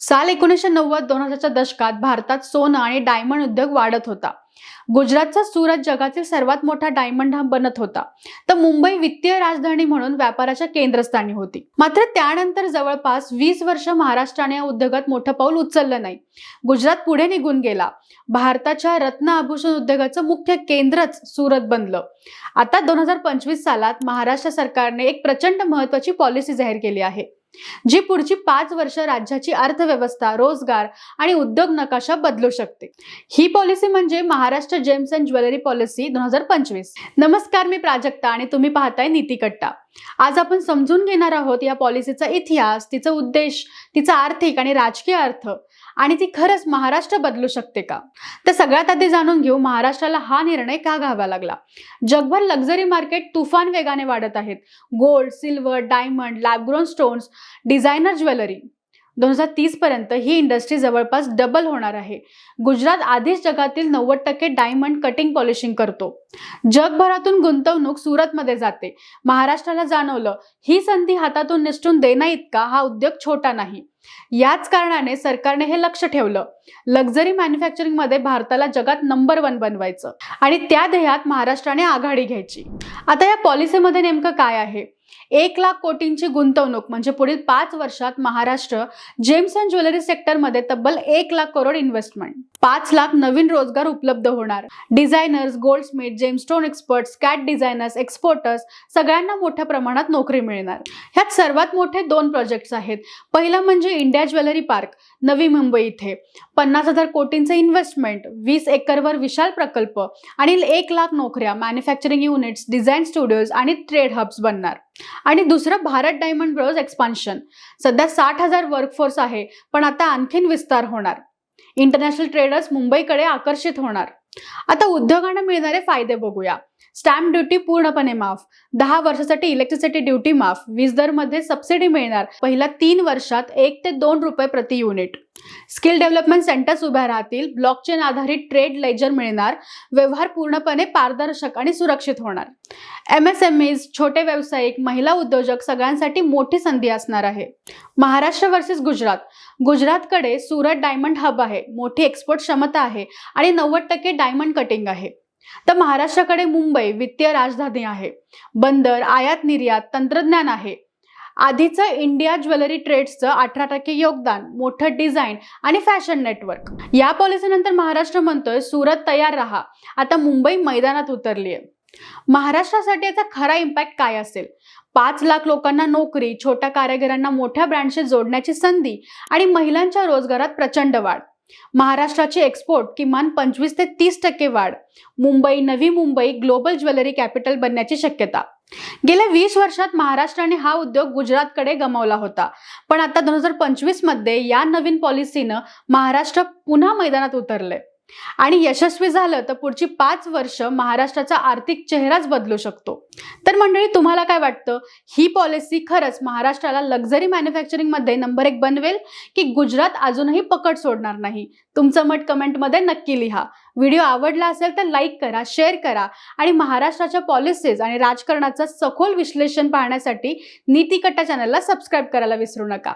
साल एकोणीसशे नव्वद दोन हजारच्या दशकात भारतात सोनं आणि डायमंड उद्योग वाढत होता. गुजरातचा सुरत जगातील सर्वात मोठा डायमंड हब बनत होता. तर मुंबई वित्तीय राजधानी म्हणून व्यापाराच्या केंद्रस्थानी होती. मात्र त्यानंतर जवळपास वीस वर्ष महाराष्ट्राने या उद्योगात मोठं पाऊल उचललं नाही. गुजरात पुढे निघून गेला. भारताच्या रत्न आभूषण उद्योगाचं मुख्य केंद्रच सुरत बनलं. आता दोन हजार पंचवीस सालात महाराष्ट्र सरकारने एक प्रचंड महत्वाची पॉलिसी जाहीर केली आहे. जी पुढची पाच वर्ष राज्याची अर्थव्यवस्था रोजगार आणि उद्योग नकाशा बदलू शकते. ही पॉलिसी म्हणजे Maharashtra gems and jewellery policy दोन हजार पंचवीस. नमस्कार मी प्राजक्ता आणि तुम्ही पाहताय नीती कट्टा. आज आपण समजून घेणार आहोत या पॉलिसीचा इतिहास तिचा उद्देश तिचा आर्थिक आणि राजकीय अर्थ. आणि ती खरंच महाराष्ट्र बदलू शकते का? तर सगळ्यात आधी जाणून घेऊ महाराष्ट्राला हा निर्णय का घ्यावा लागला? जगभर लक्झरी मार्केट तुफान वेगाने वाढत आहेत. Gold silver diamond lab grown stones designer jewellery दोन हजार तीसपर्यंत ही इंडस्ट्री जवळपास डबल होणार आहे. गुजरात आधीच जगातील नव्वद टक्के डायमंड कटिंग पॉलिशिंग करतो. जगभरातून गुंतवणूक सुरतमध्ये जाते. महाराष्ट्राला जाणवलं ही संधी हातातून निसटून देणं इतका हा उद्योग छोटा नाही. याच कारणाने सरकारने हे लक्ष ठेवलं. लक्झरी मॅन्युफॅक्चरिंगमध्ये भारताला जगात नंबर वन बनवायचं. आणि त्या ध्येयात महाराष्ट्राने आघाडी घ्यायची. आता या पॉलिसीमध्ये नेमकं काय आहे? एक लाख कोटींची गुंतवणूक म्हणजे पुढील पाच वर्षात महाराष्ट्र जेम्स अँड ज्वेलरी सेक्टरमध्ये तब्बल एक लाख करोड इन्व्हेस्टमेंट पाच लाख नवीन रोजगार उपलब्ध होणार. Designers goldsmith gemstone experts CAD designers exporters सगळ्यांना मोठ्या प्रमाणात नोकरी मिळणार. ह्यात सर्वात मोठे दोन प्रोजेक्ट्स आहेत. पहिलं म्हणजे India jewellery park Navi Mumbai इथे. पन्नास हजार कोटींचं इन्व्हेस्टमेंट वीस एकरवर विशाल प्रकल्प आणि एक लाख नोकऱ्या मॅन्युफॅक्चरिंग युनिट्स डिझाईन स्टुडिओज आणि ट्रेड हब्स बनणार. आणि दुसरं भारत डायमंड ब्रोज एक्सपान्शन सध्या साठ हजार वर्कफोर्स आहे पण आता आणखीन विस्तार होणार. इंटरनॅशनल ट्रेडर्स मुंबईकडे आकर्षित होणार. आता उद्योगांना मिळणारे फायदे बघूया. स्टॅम्प ड्युटी पूर्णपणे माफ. दहा वर्षासाठी इलेक्ट्रिसिटी ड्युटी माफ. वीज दरमध्ये सबसिडी मिळणार. पहिल्या तीन वर्षात एक ते दोन रुपये प्रति युनिट स्किल डेव्हलपमेंट सेंटर्स उभ्या राहतील. ब्लॉकचेन आधारित ट्रेड लेजर मिळणार. व्यवहार पूर्णपणे पारदर्शक आणि सुरक्षित होणार. एम एस एम एज छोटे व्यावसायिक महिला उद्योजक सगळ्यांसाठी मोठी संधी असणार आहे. महाराष्ट्र वर्सेस गुजरात. गुजरातकडे सुरत डायमंड हब आहे. मोठी एक्सपोर्ट क्षमता आहे. आणि नव्वद टक्के डायमंड कटिंग आहे. तर महाराष्ट्राकडे मुंबई वित्तीय राजधानी आहे. बंदर आयात निर्यात तंत्रज्ञान आहे. आधीचं इंडिया ज्वेलरी ट्रेड्सचं अठरा टक्के योगदान मोठं डिझाईन आणि फॅशन नेटवर्क. या पॉलिसीनंतर महाराष्ट्र म्हणतोय सुरत तयार राहा. आता मुंबई मैदानात उतरली आहे महाराष्ट्रासाठी याचा खरा इम्पॅक्ट काय असेल? पाच लाख लोकांना नोकरी छोट्या कारागिरांना मोठ्या ब्रँडशी जोडण्याची संधी आणि महिलांच्या रोजगारात प्रचंड वाढ. महाराष्ट्राची एक्सपोर्ट किमान पंचवीस ते तीस टक्के वाढ. Mumbai Navi Mumbai global jewellery capital बनण्याची शक्यता. गेल्या वीस वर्षात महाराष्ट्राने हा उद्योग गुजरातकडे गमावला होता. पण आता दोन हजार पंचवीसमध्ये या नवीन पॉलिसीनं महाराष्ट्र पुन्हा मैदानात उतरलंय. आणि यशस्वी झालं तर पुढची पाच वर्ष महाराष्ट्राचा आर्थिक चेहराच बदलू शकतो. तर मंडळी तुम्हाला काय वाटतं? ही पॉलिसी खरंच महाराष्ट्राला लक्झरी मॅन्युफॅक्चरिंगमध्ये नंबर एक बनवेल की गुजरात अजूनही पकड सोडणार नाही? तुमचं मत कमेंटमध्ये नक्की लिहा. व्हिडिओ आवडला असेल तर लाईक करा शेअर करा आणि महाराष्ट्राच्या पॉलिसीज आणि राजकारणाचं सखोल विश्लेषण पाहण्यासाठी नीतिकट्टा चॅनलला सबस्क्राईब करायला विसरू नका.